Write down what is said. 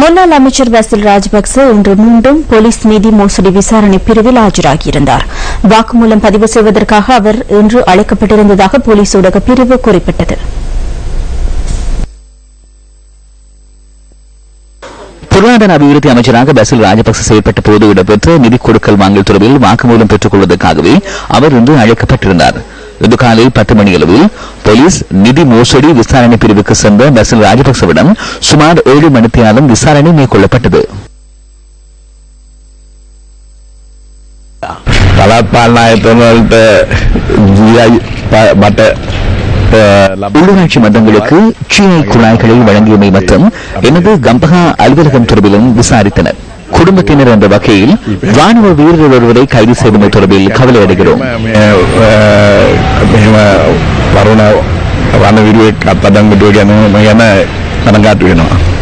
முன்னாள் அமைச்சர் வசில் ராஜபக்சே இன்று மீண்டும் போலீஸ் நிதி மோசடி விசாரணை பிரிவில் ஆஜராகியிருந்தார். வாக்குமூலம் பதிவு செய்வதற்காக அவர் இன்று அழைக்கப்பட்டிருந்ததாக போலீஸ் ஊடக பிரிவு குறிப்பிட்டது. பொருளாதார அபிவிருத்தி அமைச்சராக பசில் ராஜபக்சே செயல்பட்ட போது இடம்பெற்ற நிதி கொடுக்கல் வாங்கல் தொடர்பில் வாக்குமூலம் பெற்றுக் கொள்வதற்காகவே அவர் இன்று அழைக்கப்பட்டிருந்தார். இன்று காலை பத்து மணியளவில் போலீஸ் நிதி மோசடி விசாரணை பிரிவுக்கு சென்ற நசில் ராஜபக்சவிடம் சுமார் ஏழு மணித்தியாலும் விசாரணை மேற்கொள்ளப்பட்டது உள்ளூராட்சி மன்றங்களுக்கு சீன குழாய்களை வழங்கியமை மற்றும் எனது கம்பகா அலுவலகம் தொடர்பிலும் விசாரித்தனர் குடும்பத்தினர் என்ற வகையில் ராணுவ வீரர்கள் ஒருவரை கைது செய்வது தொடர்பில் கவலை அடைகிறோம் මරණ රණවිරුවෙක් අත්අඩංගුවට ගැනීම ගැන කනගාටු වෙනවා.